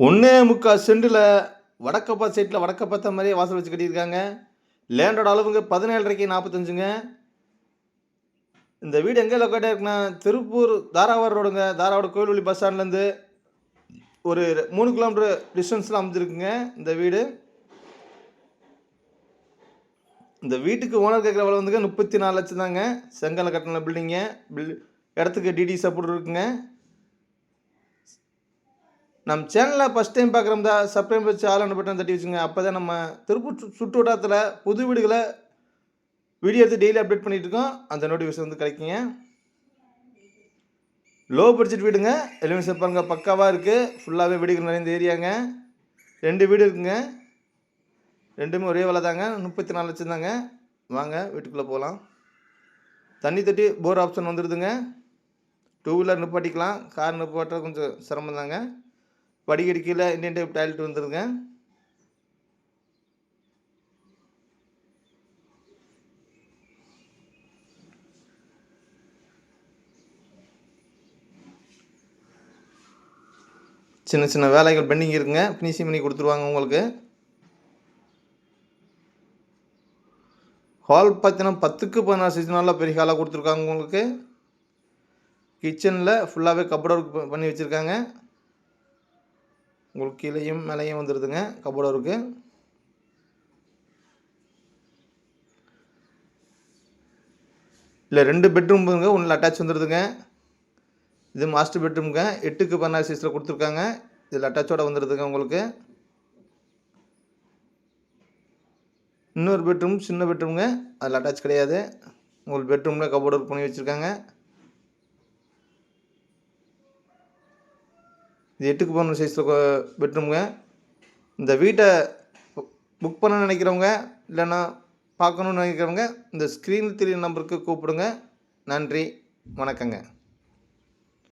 ஒன்றே முக்கால் சென்டில் வடக்கப்பா சைட்டில் வடக்க பார்த்த மாதிரியே வாசல் வச்சு கட்டியிருக்காங்க. லேண்டோட அளவுங்க பதினேழரைக்கு நாற்பத்தஞ்சுங்க இந்த வீடு எங்கே லொக்கேட்டாக இருக்குன்னா திருப்பூர் தாராவார் ரோடுங்க. தாராவோட கோயில்வழி பஸ் ஸ்டாண்ட்லேருந்து ஒரு மூணு கிலோமீட்டர் டிஸ்டன்ஸில் அமைஞ்சிருக்குங்க இந்த வீடு. இந்த வீட்டுக்கு ஓனர் கேட்குற விலை வந்துங்க முப்பத்தி நாலு லட்சம் தாங்க செங்கல் கட்டின பில்டிங்கு பில் இடத்துக்கு டிடி சப்போர்ட் இருக்குங்க. நம்ம சேனலை ஃபஸ்ட் டைம் பார்க்குறோம் தான் சப்ஸ்கிரைப் வச்சு ஆல் பட்டன் தட்டி வச்சுங்க. அப்போ தான் நம்ம திருப்பூர் சு- சுற்று வட்டாரத்தில் புது வீடுகளை வீடியோ எடுத்து டெய்லி அப்டேட் பண்ணிகிட்டு இருக்கோம். அந்த நோட்டிஃபிகேஷன் வந்து கிடைக்குங்க. லோ பட்ஜெட் வீடுங்க. எலிமெண்ட்ஸ் பாருங்க. பக்காவாக இருக்குது ஃபுல்லாகவே வீடுகள் நிறைந்த ஏரியாங்க. ரெண்டு வீடு இருக்குங்க. ரெண்டுமே ஒரே வேலை தாங்க. முப்பத்தி நாலு லட்சம் தாங்க. வாங்க வீட்டுக்குள்ளே போகலாம் தண்ணி தொட்டி போர் ஆப்ஷன் வந்துடுதுங்க டூ வீலர் நிப்பாட்டிக்கலாம். கார் நிப்பாட்ட கொஞ்சம் சிரமம் தாங்க. வடிகடிக்கையில் இந்தியன் டைப் டாய்லெட் வந்துருங்க. சின்ன சின்ன வேலைகள் பெண்டிங் இருக்குங்க. ஃபினிஷிங் பண்ணி கொடுத்துருவாங்க உங்களுக்கு. ஹால் பார்த்தீங்கன்னா பத்துக்கு பதினாறு சைஸ் பெரிய ஹாலாக கொடுத்துருக்காங்க உங்களுக்கு. கிச்சனில் ஃபுல்லாகவே கப்போர்ட் ஒர்க் பண்ணி வச்சுருக்காங்க. உங்களுக்கு கீழேயும் மேலேயும் வந்துடுதுங்க கபோர்டு ஒர்க்கு இல்லை ரெண்டு பெட்ரூமுங்க. ஒன்றில் அட்டாச் வந்துடுதுங்க இது மாஸ்டர் பெட்ரூம்ங்க எட்டுக்கு பதினாறு சைஸில் கொடுத்துருக்காங்க. இதில் அட்டாச்சோடு வந்துடுதுங்க உங்களுக்கு. இன்னொரு பெட்ரூம் சின்ன பெட்ரூமுங்க அதில் அட்டாச் கிடையாது. உங்களுக்கு பெட்ரூமில் கபோர்டு ஒர்க் பண்ணி வச்சுருக்காங்க. இது எட்டுக்கு பதினொன்று சைஸில் பெட்ரூமுங்க இந்த வீட்டை புக் பண்ண நினைக்கிறவங்க இல்லைன்னா பார்க்கணுன்னு நினைக்கிறவங்க இந்த ஸ்க்ரீனில் தெரிய நம்பருக்கு கூப்பிடுங்க. நன்றி வணக்கங்க.